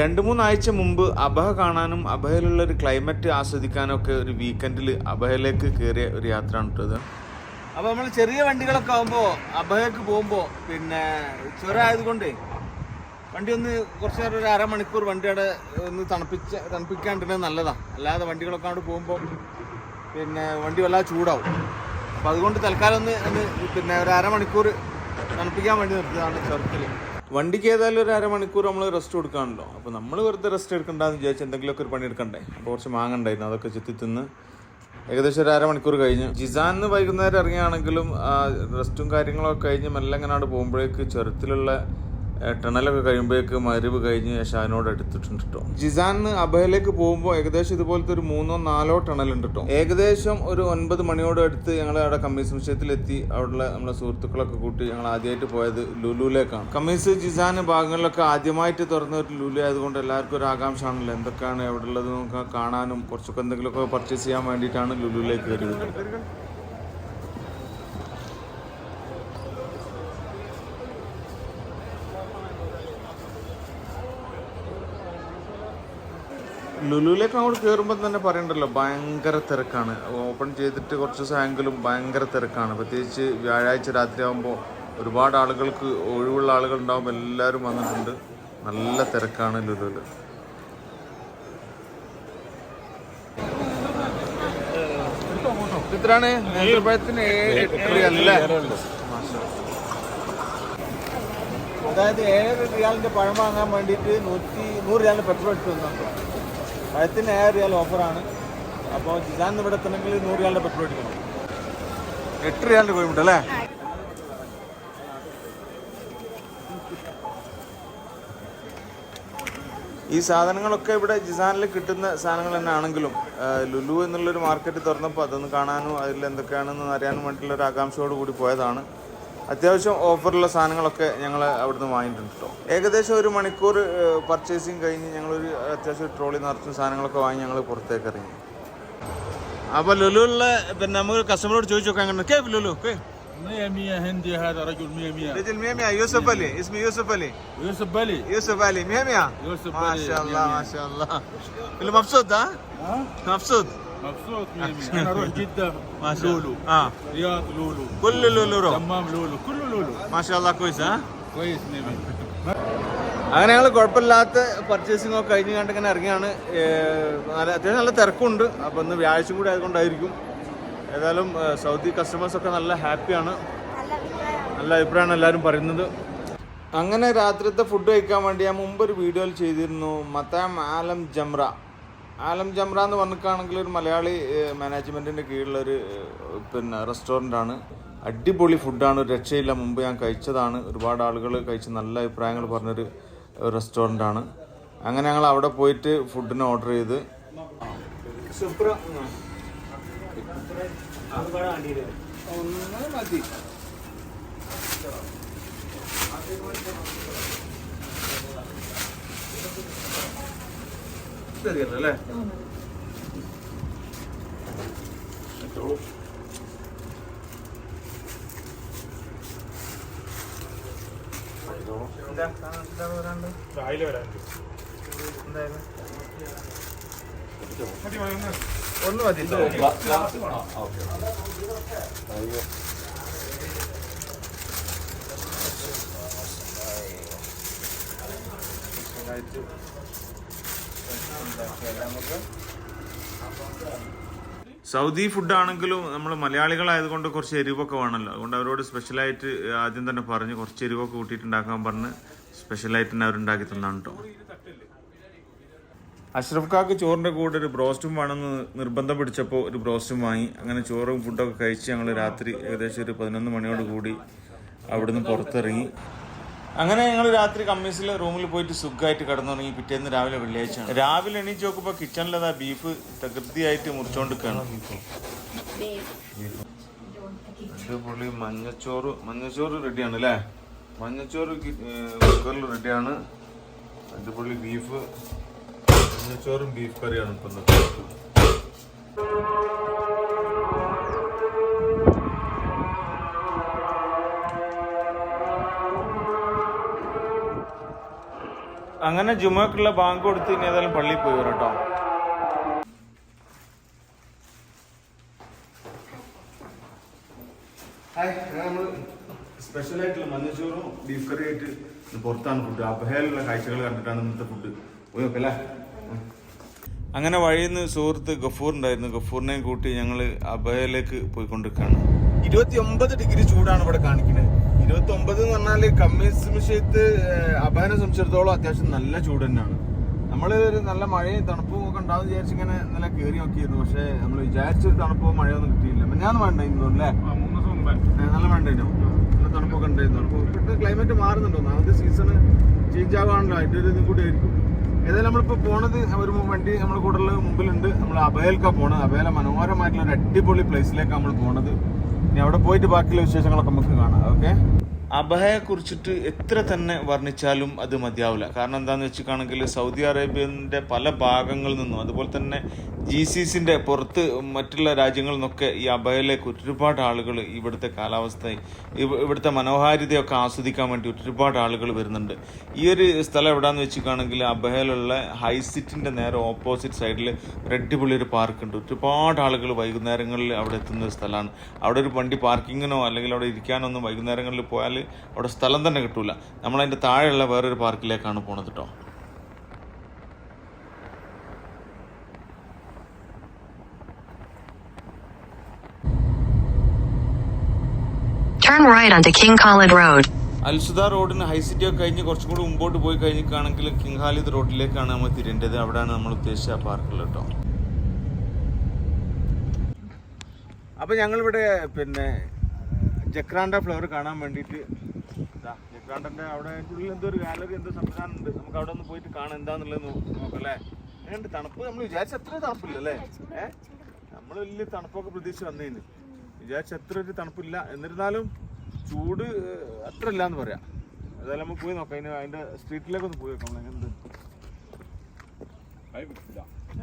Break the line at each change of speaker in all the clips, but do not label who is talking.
രണ്ട് മൂന്നാഴ്ച മുമ്പ് അബഹ കാണാനും അബഹയിലുള്ള ഒരു ക്ലൈമറ്റ് ആസ്വദിക്കാനും ഒക്കെ ഒരു വീക്കെൻഡിൽ അബഹയിലേക്ക് കയറിയ ഒരു യാത്രയാണ് ഇട്ടത് അപ്പോൾ
അപ്പൊ നമ്മൾ ചെറിയ വണ്ടികളൊക്കെ ആകുമ്പോ അബഹയ്ക്ക് പോകുമ്പോ പിന്നെ ചുരമായതുകൊണ്ട് വണ്ടി ഒന്ന് കുറച്ച് നേരം ഒരു അരമണിക്കൂർ വണ്ടിയുടെ ഒന്ന് തണുപ്പിച്ച തണുപ്പിക്കാണ്ടിരുന്നത് നല്ലതാ. അല്ലാതെ വണ്ടികളൊക്കെ അങ്ങോട്ട് പോകുമ്പോൾ പിന്നെ വണ്ടി വല്ലാതെ ചൂടാവും. അപ്പൊ അതുകൊണ്ട് തൽക്കാലം ഒന്ന് ഒന്ന് പിന്നെ ഒരു അരമണിക്കൂർ തണുപ്പിക്കാൻ വേണ്ടി നിർത്തിയതാണ് ചുരത്തിൽ
വണ്ടിക്ക് ഏതായാലും ഒരു അരമണിക്കൂർ നമ്മൾ റെസ്റ്റ് കൊടുക്കാണല്ലോ അപ്പോൾ നമ്മൾ വെറുതെ റെസ്റ്റ് എടുക്കണ്ടെന്ന് വിചാരിച്ച് എന്തെങ്കിലുമൊക്കെ ഒരു പണി എടുക്കണ്ടേ? അപ്പോൾ കുറച്ച് മാങ്ങ ഉണ്ടായിരുന്നു അതൊക്കെ ചെത്തി തിന്ന് ഏകദേശം ഒരു അരമണിക്കൂർ കഴിഞ്ഞ്. ജിസാന്ന് വൈകുന്നേരം ഇറങ്ങിയാണെങ്കിലും റെസ്റ്റും കാര്യങ്ങളൊക്കെ കഴിഞ്ഞ് മെല്ലെ പോകുമ്പോഴേക്ക് ചുരത്തിലുള്ള ഏ, ടണലൊക്കെ കഴിയുമ്പോഴേക്ക് മരുവ് കഴിഞ്ഞ് ഷാനോട് എടുത്തിട്ടുണ്ട് കേട്ടോ ജിസാന്ന് അബഹയിലേക്ക് പോകുമ്പോൾ ഏകദേശം ഇതുപോലത്തെ ഒരു മൂന്നോ നാലോ ടണൽ ഉണ്ട് കേട്ടോ ഏകദേശം ഒരു ഒൻപത് മണിയോട് അടുത്ത് ഞങ്ങൾ അവിടെ കമ്മീസ് വിഷയത്തിലെത്തി അവിടെ നമ്മുടെ സുഹൃത്തുക്കളൊക്കെ കൂട്ടി ഞങ്ങൾ ആദ്യമായിട്ട് പോയത് ലുലുവിലേക്കാണ് കമ്മീസ് ജിസാൻ ഭാഗങ്ങളിലൊക്കെ ആദ്യമായിട്ട് തുറന്ന ഒരു ലുലു ആയതുകൊണ്ട് എല്ലാവർക്കും ഒരു ആകാംക്ഷ ആണല്ലോ എന്തൊക്കെയാണ് എവിടെ ഉള്ളത് കാണാനും കുറച്ചൊക്കെ എന്തെങ്കിലുമൊക്കെ പർച്ചേസ് ചെയ്യാൻ വേണ്ടിയിട്ടാണ് ലുലുവിലേക്ക് കയറിയത് ലുലുവിലേക്ക് അങ്ങോട്ട് കയറുമ്പോൾ തന്നെ പറയണ്ടല്ലോ ഭയങ്കര തിരക്കാണ്. ഓപ്പൺ ചെയ്തിട്ട് കുറച്ച് ദിവസമായെങ്കിലും ഭയങ്കര തിരക്കാണ്. പ്രത്യേകിച്ച് വ്യാഴാഴ്ച രാത്രി ആകുമ്പോൾ ഒരുപാട് ആളുകൾക്ക് ഒഴിവുള്ള ആളുകൾ ഉണ്ടാകുമ്പോൾ എല്ലാവരും വന്നിട്ടുണ്ട്. നല്ല തിരക്കാണ് ലുലുവിൽ
ഇത്രയാണ് നേന്ത്രപ്പഴത്തിന് എട്ട് അതായത് ഏഴര റിയാലിന്റെ പഴം വാങ്ങാൻ വേണ്ടിയിട്ട് നൂറ്റി നൂറ് റിയാലിന്റെ പെട്രോൾ എടുത്ത് വന്നുണ്ടോ പഴത്തിന് ഏഴ് റിയാൽ ഓഫറാണ്. അപ്പോൾ ജിസാൻ ഇവിടെ എത്തണമെങ്കിൽ നൂറ് രൂപയുടെ പെട്രോൾ എടുക്കണം എട്ട് റിയാലിന്റെ കോഴിമുട്ട അല്ലേ?
ഈ സാധനങ്ങളൊക്കെ ഇവിടെ ജിസാനിൽ കിട്ടുന്ന സാധനങ്ങൾ തന്നെ ആണെങ്കിലും ലുലു എന്നുള്ളൊരു മാർക്കറ്റ് തുറന്നപ്പോൾ അതൊന്ന് കാണാനും അതിൽ എന്തൊക്കെയാണെന്ന് അറിയാനും വേണ്ടിയിട്ടുള്ള ഒരു ആകാംക്ഷയോട് കൂടി പോയതാണ്. അത്യാവശ്യം ഓഫറുള്ള സാധനങ്ങളൊക്കെ ഞങ്ങൾ അവിടുന്ന് വാങ്ങിയിട്ടുണ്ട് കേട്ടോ ഏകദേശം ഒരു മണിക്കൂർ പർച്ചേസിങ് കഴിഞ്ഞ് ഞങ്ങളൊരു അത്യാവശ്യം ട്രോളി നിറച്ച സാധനങ്ങളൊക്കെ വാങ്ങി ഞങ്ങൾ പുറത്തേക്ക് ഇറങ്ങി
അപ്പൊ ലുലുള്ള പിന്നെ നമുക്ക് കസ്റ്റമറോട് ചോദിച്ചു നോക്കാൻ അങ്ങനെ കേ ലുലു കേ
مية مية هندي هذا رجل مية مية
رجل مية مية يوسف علي اسمي يوسف علي
يوسف بلي
يوسف علي مية مية
يوسف
ما
بلي
شاء
مية
الله
مية.
ما شاء الله اللي مبسوط ها
ها
مبسوط
مبسوط مية مية انا اروح جدة
ما شاء
لولو
الله اه
رياض لولو
كل لولو رو
دمام لولو كله لولو
ما شاء الله كويس ها
كويس مية مية
അങ്ങനെ ഞങ്ങൾ കുഴപ്പമില്ലാത്ത പർച്ചേസിംഗ് ഒക്കെ കഴിഞ്ഞ് കണ്ട് ഇങ്ങനെ ഇറങ്ങിയാണ് ഏഹ് നല്ല അത്യാവശ്യം നല്ല തിരക്കുണ്ട് അപ്പോൾ ഇന്ന് വ്യാഴ്ച കൂടി ആയതുകൊണ്ടായിരിക്കും ഏതായാലും ഏഹ് സൗദി കസ്റ്റമേഴ്സ് ഒക്കെ നല്ല ഹാപ്പിയാണ് നല്ല അഭിപ്രായമാണ് എല്ലാവരും പറയുന്നത്
അങ്ങനെ രാത്രിത്തെ ഫുഡ് കഴിക്കാൻ വേണ്ടി ഞാൻ മുമ്പ് ഒരു വീഡിയോയിൽ ചെയ്തിരുന്നു മത്താം ആലം ജംറ ആലം ജംറ എന്ന് പറഞ്ഞിട്ടാണെങ്കിൽ ഒരു മലയാളി മാനേജ്മെന്റിന്റെ കീഴിലൊരു ഒരു പിന്നെ റെസ്റ്റോറന്റ് ആണ് അടിപൊളി ഫുഡാണ് ഒരു രക്ഷയില്ല. മുമ്പ് ഞാൻ കഴിച്ചതാണ്. ഒരുപാട് ആളുകൾ കഴിച്ച് നല്ല അഭിപ്രായങ്ങൾ പറഞ്ഞൊരു റെസ്റ്റോറന്റ് ആണ് അങ്ങനെ ഞങ്ങൾ അവിടെ പോയിട്ട് ഫുഡിന് ഓർഡർ ചെയ്ത്.
ഒന്ന് മതി. ശരിയല്ലോ അല്ലേ ഒന്ന്. മതി.
സൗദി ഫുഡാണെങ്കിലും നമ്മൾ മലയാളികളായതുകൊണ്ട് കുറച്ച് എരിവൊക്കെ വേണമല്ലോ. അതുകൊണ്ട് അവരോട് സ്പെഷ്യലായിട്ട് ആദ്യം തന്നെ പറഞ്ഞ് കുറച്ച് എരിവൊക്കെ കൂട്ടിയിട്ടുണ്ടാക്കാൻ പറഞ്ഞ് സ്പെഷ്യലായിട്ട് തന്നെ അവരുണ്ടാക്കി തന്നാണ് കേട്ടോ അഷ്റഫ് കാക്ക് ചോറിന്റെ കൂടെ ഒരു ബ്രോസ്റ്റും വേണമെന്ന് നിർബന്ധം പിടിച്ചപ്പോൾ ഒരു ബ്രോസ്റ്റും വാങ്ങി. അങ്ങനെ ചോറും ഫുഡൊക്കെ കഴിച്ച് ഞങ്ങൾ രാത്രി ഏകദേശം ഒരു പതിനൊന്ന് മണിയോട് കൂടി അവിടുന്ന് പുറത്തിറങ്ങി. അങ്ങനെ ഞങ്ങൾ രാത്രി കമ്മീസിൽ റൂമിൽ പോയിട്ട് സുഖമായിട്ട് കിടന്നുറങ്ങി പിറ്റേന്ന് രാവിലെ വെള്ളിയാഴ്ച രാവിലെ എണീച്ച് നോക്കുമ്പോൾ കിച്ചണിലതാ ബീഫ് തകൃതിയായിട്ട് മുറിച്ചോണ്ടിരിക്കുകയാണ് അടിപൊളി മഞ്ഞച്ചോറ് മഞ്ഞച്ചോറ് റെഡിയാണ് അല്ലേ മഞ്ഞച്ചോറ് കുക്കറിൽ റെഡിയാണ് അടിപൊളി ബീഫ് മഞ്ഞച്ചോറും ബീഫ് കറിയാണ് ഇപ്പം അങ്ങനെ ജുമക്കുള്ള ബാങ്ക് കൊടുത്ത് ഇനി ഏതായാലും പള്ളിയിൽ പോയി വരും കേട്ടോ. സ്പെഷ്യൽ ആയിട്ടുള്ള മഞ്ഞച്ചോറും ബീഫ് കറി ആയിട്ട് പുറത്താണ് ഫുഡ് അബഹയിലുള്ള കാഴ്ചകൾ കണ്ടിട്ടാണ് ഇന്നത്തെ ഫുഡ് പോയി നോക്കല്ലേ അങ്ങനെ വഴിയിൽ നിന്ന് സുഹൃത്ത് ഗഫൂർ ഉണ്ടായിരുന്നു. ഗഫൂറിനെയും കൂട്ടി ഞങ്ങൾ അബഹയിലേക്ക് പോയിക്കൊണ്ടിരിക്കുകയാണ്. ഇരുപത്തി ഒമ്പത് ഡിഗ്രി ചൂടാണ് ഇവിടെ കാണിക്കുന്നത് ഇരുപത്തി ഒമ്പത് എന്ന് പറഞ്ഞാൽ കമ്മീസ് വിഷയത്ത് അബഹനെ സംബന്ധിച്ചിടത്തോളം അത്യാവശ്യം നല്ല ചൂട് തന്നെയാണ്. നമ്മൾ ഒരു നല്ല മഴയും തണുപ്പും ഒക്കെ ഉണ്ടാവും വിചാരിച്ച് ഇങ്ങനെ നല്ല കയറി നോക്കിയിരുന്നു. പക്ഷേ നമ്മൾ വിചാരിച്ചൊരു തണുപ്പോ മഴയൊന്നും കിട്ടിയില്ല. ഞാൻ വേണ്ടായിരുന്നു അല്ലേ? നല്ല വേണ്ടായിരുന്നു നല്ല തണുപ്പൊക്കെ ഉണ്ടായിരുന്നു. അപ്പോൾ ക്ലൈമറ്റ് മാറുന്നുണ്ടോ? നാളത്തെ സീസൺ ചേഞ്ച് ആവാണല്ലോ അതിന്റെ ഒരു ഇതും കൂടി ആയിരിക്കും. ഏതായാലും നമ്മളിപ്പോൾ പോണത് ഒരു വണ്ടി നമ്മുടെ കൂടെ മുമ്പിലുണ്ട്. നമ്മൾ അബയൽക്കാ പോണത്. അബയല മനോഹരമായിട്ടുള്ള ഒരു അടിപൊളി പ്ലേസിലേക്കാണ് നമ്മൾ പോണത്. ഇനി അവിടെ പോയിട്ട് ബാക്കിയുള്ള വിശേഷങ്ങളൊക്കെ നമുക്ക് കാണാം. ഓക്കെ അബഹയെ കുറിച്ചിട്ട് എത്ര തന്നെ വർണിച്ചാലും അത് മതിയാവില്ല. കാരണം എന്താണെന്ന് വെച്ചിട്ടാണെങ്കിൽ സൗദി അറേബ്യന്റെ പല ഭാഗങ്ങളിൽ നിന്നും അതുപോലെ തന്നെ ജി സി സിന്റെ പുറത്ത് മറ്റുള്ള രാജ്യങ്ങളിൽ നിന്നൊക്കെ ഈ അബഹയിലേക്ക് ഒരുപാട് ആളുകൾ ഇവിടുത്തെ കാലാവസ്ഥ ഇവ- ഇവിടുത്തെ മനോഹാരിതയൊക്കെ ആസ്വദിക്കാൻ വേണ്ടി ഒരുപാട് ആളുകൾ വരുന്നുണ്ട്. ഈ ഒരു സ്ഥലം എവിടെയാണെന്ന് വെച്ചിട്ടാണെങ്കിൽ അബഹയിലുള്ള ഹൈസിറ്റിന്റെ നേരെ ഓപ്പോസിറ്റ് സൈഡിൽ റെഡ് പുള്ളി ഒരു പാർക്ക് ഉണ്ട്. ഒരുപാട് ആളുകൾ വൈകുന്നേരങ്ങളിൽ അവിടെ എത്തുന്ന ഒരു സ്ഥലമാണ്. അവിടെ ഒരു വണ്ടി പാർക്കിങ്ങിനോ അല്ലെങ്കിൽ അവിടെ ഇരിക്കാനോ ഒന്നും വൈകുന്നേരങ്ങളിൽ പോയാൽ അവിടെ സ്ഥലം തന്നെ കിട്ടൂല. നമ്മളതിന്റെ താഴെയുള്ള വേറൊരു പാർക്കിലേക്കാണ് പോണത് കേട്ടോ
Turn right onto King Khalid Road.
അൽസുദ റോഡിന് ഹൈ സിറ്റി ഒക്കെ കഴിഞ്ഞ് കുറച്ചും കൂടി മുമ്പോട്ട് പോയി കഴിഞ്ഞിട്ടാണെങ്കിൽ കിങ് ഹാലിദ് റോഡിലേക്കാണ് നമ്മൾ തിരേണ്ടത്. അവിടെയാണ് നമ്മൾ ഉദ്ദേശിച്ച പാർക്കുകൾ കേട്ടോ അപ്പൊ ഞങ്ങളിവിടെ പിന്നെ ജക്രാണ്ട ഫ്ലവർ കാണാൻ വേണ്ടിയിട്ട്. ജക്രാണ്ടന്റെ ജക്രാണ്ടന്റെ അവിടെ ഉള്ളിൽ എന്തോ ഒരു ഗാലറി എന്തോ സംവിധാനം ഉണ്ട്. നമുക്ക് അവിടെ ഒന്ന് പോയിട്ട് കാണാം എന്താന്നുള്ളത് നോക്കല്ലേ. അങ്ങനെ തണുപ്പ്? നമ്മൾ വിചാരിച്ച അത്ര തണുപ്പില്ലല്ലേ? ഏഹ് നമ്മൾ വലിയ തണുപ്പൊക്കെ പ്രതീക്ഷിച്ച് വന്നതിന് വിചാരിച്ച അത്ര ഒരു തണുപ്പില്ല. എന്നിരുന്നാലും ചൂട് അത്ര ഇല്ല എന്ന് പറയാം. അതായത് നമുക്ക് പോയി നോക്കാം. അതിന് അതിന്റെ സ്ട്രീറ്റിലേക്ക് ഒന്ന് പോയി നോക്കാം. എന്ത്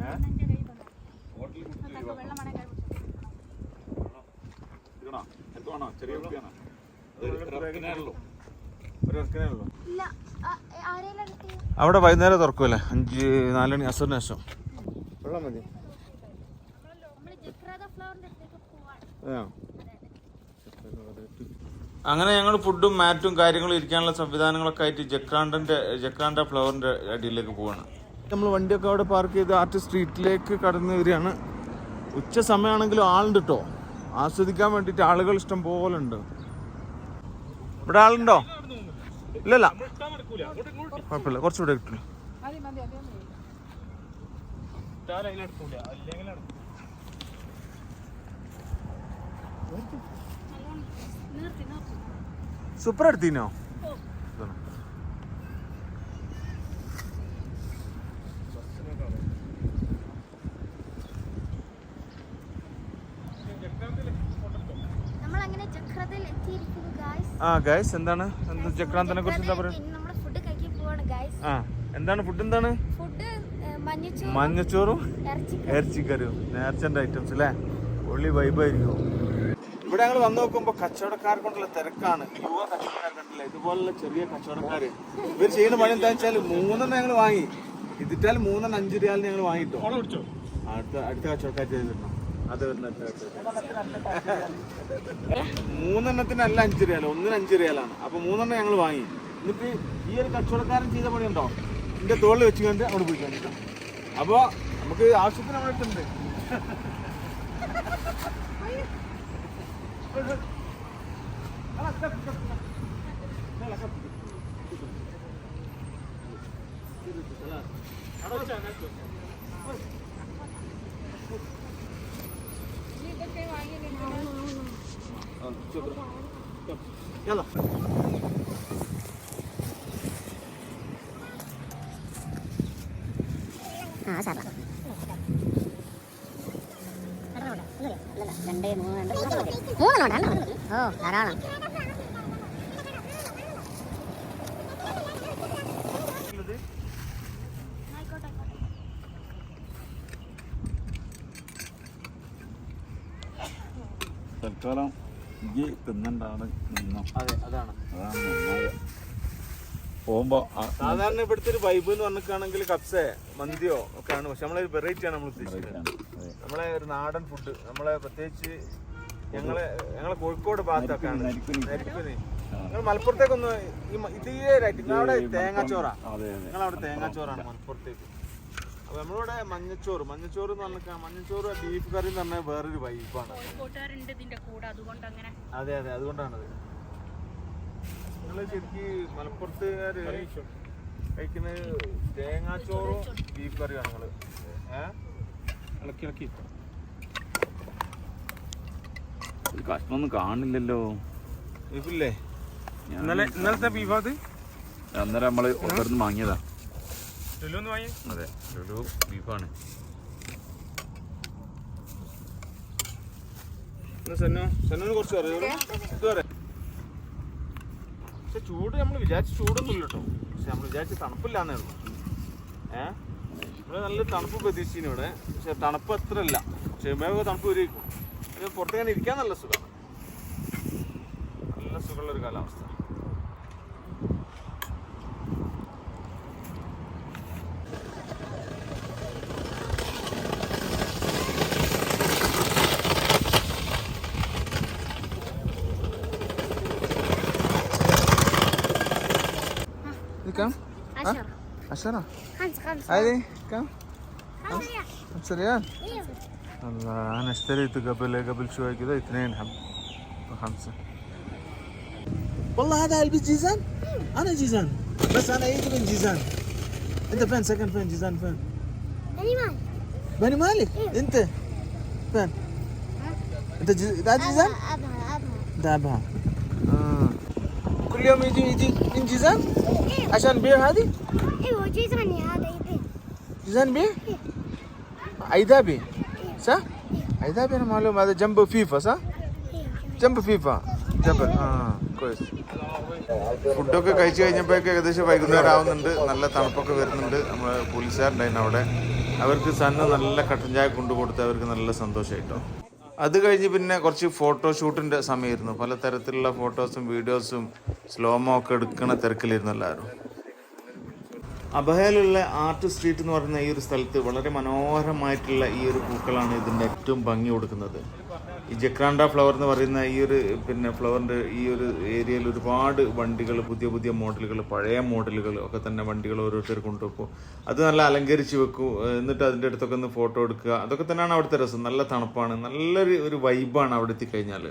ഏഹ്
ഹോട്ടലിൽ ചെറിയ
അവിടെ വൈകുന്നേരം തുറക്കുമല്ലേ അഞ്ച് നാലണി അസുറിന് ശേഷം. വെള്ളം മതി.
നമ്മൾ ജക്രാത ഫ്ലവറിന്റെ അടുത്തേക്ക് പോവാണ്.
അങ്ങനെ ഞങ്ങൾ ഫുഡും മാറ്റും കാര്യങ്ങളും ഇരിക്കാനുള്ള സംവിധാനങ്ങളൊക്കെ ആയിട്ട് ജക്രാണ്ടന്റെ ജക്രാണ്ട ഫ്ലവറിന്റെ അടിയിലേക്ക് പോവാണ്. നമ്മൾ വണ്ടിയൊക്കെ അവിടെ പാർക്ക് ചെയ്ത് ആർട്ട് സ്ട്രീറ്റിലേക്ക് കടന്നു വരികയാണ്. ഉച്ച സമയമാണെങ്കിലും ആളുണ്ട് കേട്ടോ ആസ്വദിക്കാൻ വേണ്ടിട്ട് ആളുകൾ ഇഷ്ടം പോലെ ഉണ്ട്. ഇവിടെ ആളുണ്ടോ? ഇല്ലല്ല. കുഴപ്പമില്ല. കുറച്ചുകൂടെ കിട്ടില്ല
നിർത്തി
സൂപ്പർ എടുത്തീനോ
നമ്മൾ അങ്ങനെ ചക്രത്തിൽ എത്തിയിരിക്കുന്നു ഗായ്സ്
ആ ഗൈസ് എന്താണ്? എന്താ ചക്രാന്തനെ കുറിച്ച് എന്താ പറയുക?
നമ്മൾ ഫുഡ് കഴിക്കാൻ പോവാണ് ഗായ്സ്
ആ എന്താണ് ഫുഡ് എന്താണ്?
ഫുഡ് മഞ്ഞച്ചോറ്
മഞ്ഞച്ചോറും
ഇറച്ചി
ഇറച്ചിക്കറിയും. നേർച്ചന്റെ ഐറ്റംസ് അല്ലേ പൊള്ളി വൈബായിരിക്കും ഇവിടെ ഞങ്ങൾ വന്നു നോക്കുമ്പോൾ കച്ചവടക്കാർക്കൊണ്ടുള്ള തിരക്കാണ്. യുവ കച്ചവടക്കാർ കണ്ടില്ല? ഇതുപോലുള്ള ചെറിയ കച്ചവടക്കാര്. ഇവർ ചെയ്യുന്ന പണി എന്താ വെച്ചാൽ മൂന്നെണ്ണം ഞങ്ങൾ വാങ്ങി. ഇതിട്ടാൽ മൂന്നെണ്ണം അഞ്ച് റിയാൽ ഞങ്ങൾ വാങ്ങിട്ടോ അടുത്ത അടുത്ത കച്ചവടക്കാർ ചെയ്തിട്ടോ മൂന്നെണ്ണത്തിനല്ല അഞ്ച് റിയാലോ ഒന്നിന് അഞ്ച് റിയാലാണ്. അപ്പൊ മൂന്നെണ്ണം ഞങ്ങൾ വാങ്ങി. എന്നിട്ട് ഈ ഒരു കച്ചവടക്കാരൻ ചെയ്ത പണി ഉണ്ടോ? എന്റെ തോളിൽ വെച്ച് കണ്ട് അവിടെ പോയി കണ്ടിട്ടോ അപ്പൊ നമുക്ക് ആവശ്യത്തിന് 走吧，要，
走吧。啊，我走了。拿走，不，
哦，拿
到了。തിന്നണ്ടാണ്
അതെ അതാണ്.
പോകുമ്പോ
സാധാരണ ഇവിടുത്തെ ഒരു വൈബ് എന്ന് പറഞ്ഞിട്ടാണെങ്കിൽ കപ്സേ മന്തിയോ ഒക്കെ ആണ് പക്ഷെ നമ്മളെ വെറൈറ്റി ആണ് നമ്മൾ ഉദ്ദേശിക്കുന്നത്. നമ്മളെ ഒരു നാടൻ ഫുഡ് നമ്മളെ പ്രത്യേകിച്ച് ഞങ്ങളെ ഞങ്ങളെ കോഴിക്കോട് ഭാഗത്തൊക്കെയാണ്. നരിക്കുനി നിങ്ങൾ മലപ്പുറത്തേക്കൊന്ന് ഇതേ റൈറ്റ് നിങ്ങളവിടെ തേങ്ങാച്ചോറാ?
അതെ അതെ.
നിങ്ങളവിടെ തേങ്ങാച്ചോറാണ് മലപ്പുറത്തേക്ക്? നമ്മളിവിടെ മഞ്ഞച്ചോറ്. മഞ്ഞച്ചോറ് എന്ന് പറഞ്ഞാൽ മഞ്ഞച്ചോറ് ബീഫ് കറി എന്ന് പറഞ്ഞാൽ വേറൊരു വൈബാണ്
കൂട്ടുകാരുണ്ട് ഇതിന്റെ കൂടെ അതുകൊണ്ട് അങ്ങനെ.
അതെ അതെ അതുകൊണ്ടാണത് നിങ്ങൾ ശരിക്കും മലപ്പുറത്തുകാര് കഴിക്കുന്നത് തേങ്ങാച്ചോറും ബീഫ് കറിയാണ് നിങ്ങൾ. ഏഹ്
ഇളക്കി ഇളക്കി. ഒരു കഷ്ണമൊന്നും കാണില്ലല്ലോ.
ബീഫില്ലേ
ഇന്നലെ ഇന്നലത്തെ ബീഫ് അത്?
അന്നേരം നമ്മൾ ഒരിടന്ന് വാങ്ങിയതാ.
വാങ്ങി
അതെ ലുലു ബീഫാണ്.
പക്ഷെ ചൂട് നമ്മൾ വിചാരിച്ച ചൂടൊന്നും ഇല്ല കേട്ടോ. പക്ഷെ നമ്മൾ വിചാരിച്ച തണുപ്പില്ലാന്നേ ഉള്ളൂ. ഏഹ് ഇവിടെ നല്ല തണുപ്പ് പ്രതീക്ഷിക്കുന്നു ഇവിടെ. പക്ഷെ തണുപ്പ് അത്ര ഇല്ല ചെമ്മയൊക്കെ തണുപ്പ് വരികയും പുറത്തേക്കാൻ ഇരിക്കാൻ നല്ല സുഖമാണ്. നല്ല സുഖമുള്ള ഒരു കാലാവസ്ഥ.
عشرة خمسة خمسة.
هذه كم؟
خمسة ريال.
خمسة ريال؟
أيوه
الله أنا اشتريته قبل قبل شوي كذا اثنين حب بخمسة
والله هذا البس جيزان؟ أنا جيزان. بس أنا يجي من جيزان؟ أنت فين؟ سكن فين؟ جيزان فين؟
بني مال
بني مالك؟ أنت؟ فين؟ أنت جيزان؟
أبها أبها.
ده أبها. آه. كل يوم يجي يجي من جيزان عشان بيع هذه
ايوه جيزاني هذا يبين
جيزان بيع عيدابي صح عيدابي انا معلوم هذا جنبه فيفا صح جنب فيفا جنب اه كويس ഫുഡൊക്കെ കഴിച്ചു കഴിഞ്ഞപ്പോഴേക്ക് ഏകദേശം വൈകുന്നേരം ആവുന്നുണ്ട് നല്ല തണുപ്പൊക്കെ വരുന്നുണ്ട് നമ്മളെ പോലീസുകാരുണ്ടായിരുന്നു അവിടെ അവർക്ക് സണ്ണ് നല്ല കട്ടൻ ചായ കൊണ്ടുകൊടുത്ത് അവർക്ക് നല്ല സന്തോഷമായിട്ടോ അത് കഴിഞ്ഞ് പിന്നെ കുറച്ച് ഫോട്ടോഷൂട്ടിന്റെ സമയമായിരുന്നു. പല തരത്തിലുള്ള ഫോട്ടോസും വീഡിയോസും സ്ലോമോ ഒക്കെ എടുക്കണ തിരക്കിലിരുന്നു എല്ലാവരും. അബഹയിലുള്ള ആർട്ട് സ്ട്രീറ്റ് എന്ന് പറയുന്ന ഈ ഒരു സ്ഥലത്ത് വളരെ മനോഹരമായിട്ടുള്ള ഈ ഒരു പൂക്കളാണ് ഇതിന്റെ ഏറ്റവും ഭംഗി കൊടുക്കുന്നത്. ഈ ജക്രാണ്ട ഫ്ലവർ എന്ന് പറയുന്ന ഈ ഒരു പിന്നെ ഫ്ലവറിന്റെ ഈ ഒരു ഏരിയയിൽ ഒരുപാട് വണ്ടികൾ പുതിയ പുതിയ മോഡലുകൾ പഴയ മോഡലുകൾ ഒക്കെ തന്നെ വണ്ടികൾ ഓരോരുത്തർ കൊണ്ടുപോകും അത് നല്ല അലങ്കരിച്ച് വെക്കും. എന്നിട്ട് അതിന്റെ അടുത്തൊക്കെ ഒന്ന് ഫോട്ടോ എടുക്കുക. അതൊക്കെ തന്നെയാണ് അവിടുത്തെ രസം. നല്ല തണുപ്പാണ്. നല്ലൊരു ഒരു വൈബാണ് അവിടെ എത്തിക്കഴിഞ്ഞാൽ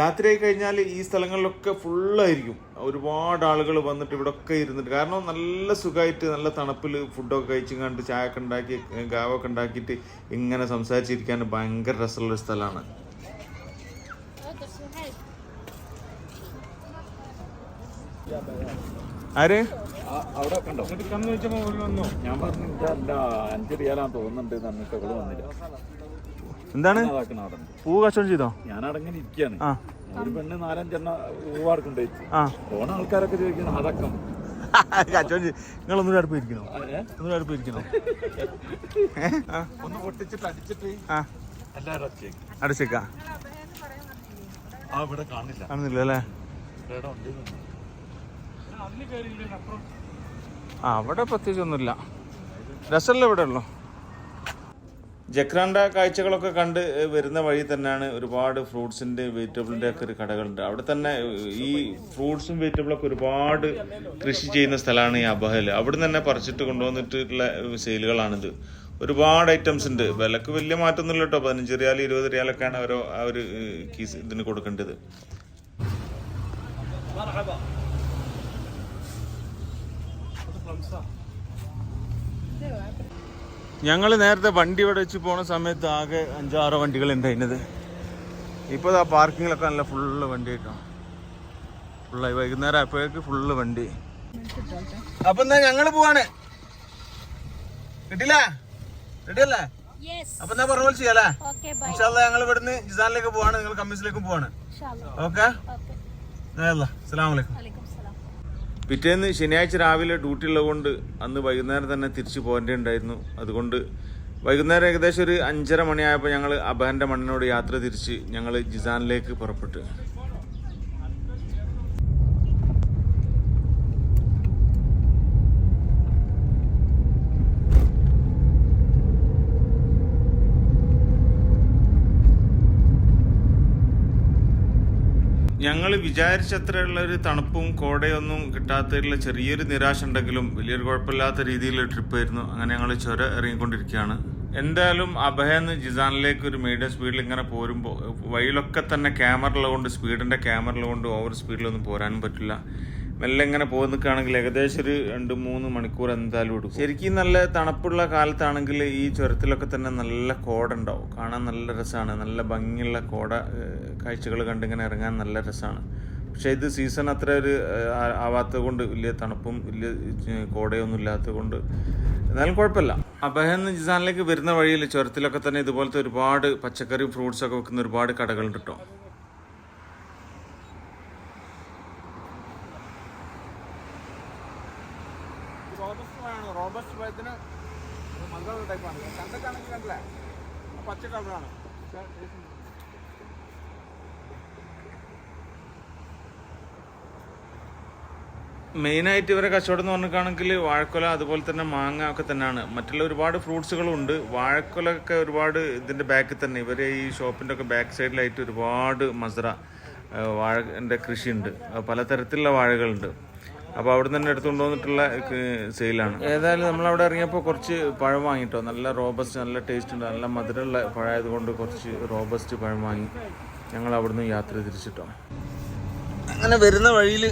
രാത്രി ആയി കഴിഞ്ഞാൽ ഈ സ്ഥലങ്ങളിലൊക്കെ ഫുള്ളായിരിക്കും ഒരുപാട് ആളുകൾ വന്നിട്ട് ഇവിടെ ഒക്കെ ഇരുന്നിട്ട് കാരണം നല്ല സുഖമായിട്ട് നല്ല തണുപ്പിൽ ഫുഡൊക്കെ കഴിച്ചും കണ്ട് ചായ ഒക്കെ ഉണ്ടാക്കി ഗാവൊക്കെ ഉണ്ടാക്കിയിട്ട് ഇങ്ങനെ സംസാരിച്ചിരിക്കാൻ ഭയങ്കര രസമുള്ള ഒരു സ്ഥലമാണ്. ആര്?
അവിടെ കണ്ടോ? ഞാൻ പറഞ്ഞു അല്ല അഞ്ച് റിയാലാന്ന് തോന്നുന്നുണ്ട് എന്നിട്ട് അവൾ വന്നില്ല.
എന്താണ്? പൂ കച്ചവടം ചെയ്തോ?
ഞാൻ അടങ്ങനെ ഇരിക്കാണ്.
ആ.
ഒരു പെണ്ണ് നാലഞ്ചെണ്ണ പൂവാർക്കുണ്ട് പോണ ആൾക്കാരൊക്കെ ചോദിക്കണം അടക്കം
നിങ്ങൾ ഒന്നുകൂടെ അടുപ്പ് ഇരിക്കണോ?
ഏ?
ഒന്നുകൂടെ അടുപ്പ് ഇരിക്കണോ?
ഒന്ന് പൊട്ടിച്ചിട്ട് അടിച്ചിട്ട് അടിച്ചേക്ക് ആ ഇവിടെ കാണില്ല.
കാണുന്നില്ല അല്ലേ? ആ അവിടെ പ്രത്യേകിച്ച് ഒന്നുമില്ല രസമല്ല ഇവിടെ ഉള്ളു? ജക്രാണ്ട കാഴ്ചകളൊക്കെ കണ്ട് വരുന്ന വഴി തന്നെയാണ് ഒരുപാട് ഫ്രൂട്ട്സിന്റെ വെജിറ്റബിളിന്റെ ഒക്കെ ഒരു കടകളുണ്ട്. അവിടെ തന്നെ ഈ ഫ്രൂട്ട്സും വെജിറ്റബിളൊക്കെ ഒരുപാട് കൃഷി ചെയ്യുന്ന സ്ഥലമാണ് ഈ അബഹൽ. അവിടെ തന്നെ പറിച്ചിട്ട് കൊണ്ടുവന്നിട്ടുള്ള സെയിലുകളാണിത്. ഒരുപാട് ഐറ്റംസ് ഉണ്ട്. വിലക്ക് വലിയ മാറ്റമൊന്നുമില്ല കേട്ടോ. പതിനഞ്ച് റിയാൽ ഇരുപത് റിയാലൊക്കെയാണ് ഓരോ ആ ഒരു കീസ് ഇതിന് കൊടുക്കേണ്ടത്. ഞങ്ങൾ നേരത്തെ വണ്ടി ഇവിടെ വെച്ച് പോണ സമയത്ത് ആകെ അഞ്ചാറോ വണ്ടികൾ ഉണ്ടായിരുന്നത് ഇപ്പൊ ആ പാർക്കിങ്ങിലൊക്കെ നല്ല ഫുള്ള് വണ്ടി കിട്ടും. ഫുള്ള് വൈകുന്നേരം അപ്പോഴേക്ക് ഫുള്ള് വണ്ടി.
അപ്പൊ എന്നാ ഞങ്ങൾ പോവാണ്. കിട്ടില്ല കിട്ടിയല്ലേ അപ്പൊ എന്നാ പറഞ്ഞ പോലെ ചെയ്യാലേ? ഞങ്ങൾ ഇവിടുന്ന് ജിസാനിലേക്ക് പോവാണ്. നിങ്ങൾ കമ്മീസിലേക്കും പോവാണ്. ഓക്കെ
അസ്സലാമലൈക്കും
പിറ്റേന്ന് ശനിയാഴ്ച രാവിലെ ഡ്യൂട്ടി ഉള്ളതുകൊണ്ട് അന്ന് വൈകുന്നേരം തന്നെ തിരിച്ചു പോകേണ്ടതുണ്ടായിരുന്നു അതുകൊണ്ട് വൈകുന്നേരം ഏകദേശം ഒരു അഞ്ചര മണിയായപ്പോൾ ഞങ്ങൾ അബഹന്റെ മണ്ണിനോട് യാത്ര തിരിച്ച് ഞങ്ങൾ ജിസാനിലേക്ക് പുറപ്പെട്ടു.
ഞങ്ങൾ വിചാരിച്ചത്രയുള്ള ഒരു തണുപ്പും കോടയൊന്നും കിട്ടാത്തതിലുള്ള ചെറിയൊരു നിരാശ ഉണ്ടെങ്കിലും വലിയൊരു കുഴപ്പമില്ലാത്ത രീതിയിലുള്ള ട്രിപ്പായിരുന്നു. അങ്ങനെ ഞങ്ങൾ ചുര ഇറങ്ങിക്കൊണ്ടിരിക്കുകയാണ്. എന്തായാലും അഭയന്ന് ജിസാനിലേക്ക് ഒരു മീഡിയം സ്പീഡിൽ ഇങ്ങനെ പോരുമ്പോൾ വഴിയിലൊക്കെ തന്നെ ക്യാമറ ഉള്ളതുകൊണ്ട് സ്പീഡിന്റെ ക്യാമറ ഉള്ളതുകൊണ്ട് ഓവർ സ്പീഡിലൊന്നും പോരാനും പറ്റില്ല. മെല്ലെ ഇങ്ങനെ പോയി നിൽക്കുകയാണെങ്കിൽ ഏകദേശം ഒരു രണ്ട് മൂന്ന് മണിക്കൂർ എന്തായാലും എടുക്കും. ശരിക്കും നല്ല തണുപ്പുള്ള കാലത്താണെങ്കിൽ ഈ ചുരത്തിലൊക്കെ തന്നെ നല്ല കോട ഉണ്ടാവും. കാണാൻ നല്ല രസമാണ്. നല്ല ഭംഗിയുള്ള കോട കാഴ്ചകൾ കണ്ടിങ്ങനെ ഇറങ്ങാൻ നല്ല രസമാണ്. പക്ഷേ ഇത് സീസൺ അത്ര ഒരു ആവാത്തത് കൊണ്ട് വലിയ തണുപ്പും വലിയ കോടയൊന്നും ഇല്ലാത്തത് കൊണ്ട് എന്നാലും കുഴപ്പമില്ല. അബഹന്ന് ജിസാനിലേക്ക് വരുന്ന വഴിയിൽ ചുരത്തിലൊക്കെ തന്നെ ഇതുപോലത്തെ ഒരുപാട് പച്ചക്കറിയും ഫ്രൂട്ട്സൊക്കെ വെക്കുന്ന ഒരുപാട് കടകളുണ്ട് കേട്ടോ.
റോബസ്റ്റ് പഴമാണ് റോബസ്റ്റ് പഴത്തിന് മംഗള ടൈപ്പാണ്. ചന്തക്കാണെങ്കിൽ കണ്ടില്ലേ? പച്ച കളറാണ്.
മെയിനായിട്ട് ഇവരെ കച്ചവടം എന്ന് പറഞ്ഞിട്ടാണെങ്കിൽ വാഴക്കൊല അതുപോലെ തന്നെ മാങ്ങ ഒക്കെ തന്നെയാണ്. മറ്റുള്ള ഒരുപാട് ഫ്രൂട്ട്സുകളും ഉണ്ട്. വാഴക്കൊലൊക്കെ ഒരുപാട് ഇതിന്റെ ബാക്കിൽ തന്നെ. ഇവർ ഈ ഷോപ്പിന്റെ ഒക്കെ ബാക്ക് സൈഡിലായിട്ട് ഒരുപാട് മസറ വാഴ കൃഷിയുണ്ട്. പലതരത്തിലുള്ള വാഴകളുണ്ട്. അപ്പോൾ അവിടെ തന്നെ എടുത്തുകൊണ്ട് വന്നിട്ടുള്ള സെയിലാണ്. ഏതായാലും നമ്മൾ അവിടെ ഇറങ്ങിയപ്പോൾ കുറച്ച് പഴം വാങ്ങിട്ടോ. നല്ല റോബസ്റ്റ് നല്ല ടേസ്റ്റ് ഉണ്ട്. നല്ല മധുരമുള്ള പഴമായതുകൊണ്ട് കുറച്ച് റോബസ്റ്റ് പഴം വാങ്ങി ഞങ്ങൾ അവിടുന്ന് യാത്ര തിരിച്ചിട്ടോ. അങ്ങനെ വരുന്ന വഴിയിൽ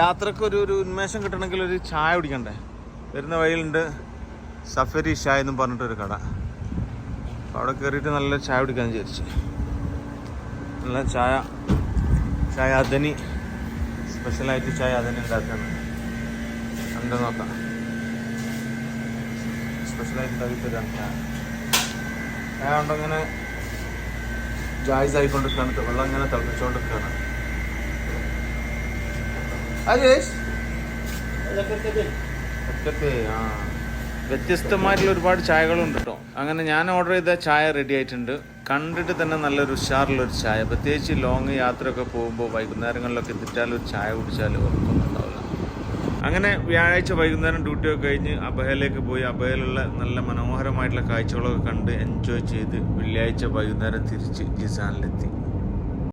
യാത്രയ്ക്ക് ഒരു ഒരു ഉന്മേഷം കിട്ടണമെങ്കിൽ ഒരു ചായ കുടിക്കണ്ടേ? വരുന്ന വഴിയിലുണ്ട് സഫരി ഷായ് എന്നും പറഞ്ഞിട്ടൊരു കട. അവിടെ കയറിയിട്ട് നല്ല ചായ കുടിക്കാൻ വിചാരിച്ചു. നല്ല ചായ ചായ അദനി സ്പെഷ്യലായിട്ട് ചായ അതിന് ഉണ്ടാക്കുന്നത് കണ്ട് നോക്കാം. സ്പെഷ്യലായിട്ട് ഉണ്ടാക്കി തരാം ചായ. കൊണ്ടങ്ങനെ ജായ്സ് ആയിക്കൊണ്ടിരിക്കുകയാണ്. വെള്ളം ഇങ്ങനെ തിളപ്പിച്ചുകൊണ്ടിരിക്കുകയാണ്. ആ വ്യത്യസ്തമായിട്ടുള്ള ഒരുപാട് ചായകളുണ്ട് കേട്ടോ. അങ്ങനെ ഞാൻ ഓർഡർ ചെയ്ത ചായ റെഡി ആയിട്ടുണ്ട്. കണ്ടിട്ട് തന്നെ നല്ലൊരു ഉഷാറുള്ളൊരു ചായ. പ്രത്യേകിച്ച് ലോങ് യാത്രയൊക്കെ പോകുമ്പോൾ വൈകുന്നേരങ്ങളിലൊക്കെ എത്തിച്ചാൽ ഒരു ചായ കുടിച്ചാൽ ഉറക്കൊന്നും ഉണ്ടാവില്ല അങ്ങനെ വ്യാഴാഴ്ച വൈകുന്നേരം ഡ്യൂട്ടിയൊക്കെ കഴിഞ്ഞ് അബഹയിലേക്ക് പോയി. അബഹയിലുള്ള നല്ല മനോഹരമായിട്ടുള്ള കാഴ്ചകളൊക്കെ കണ്ട് എൻജോയ് ചെയ്ത് വെള്ളിയാഴ്ച വൈകുന്നേരം തിരിച്ച് ജിസാനിലെത്തി.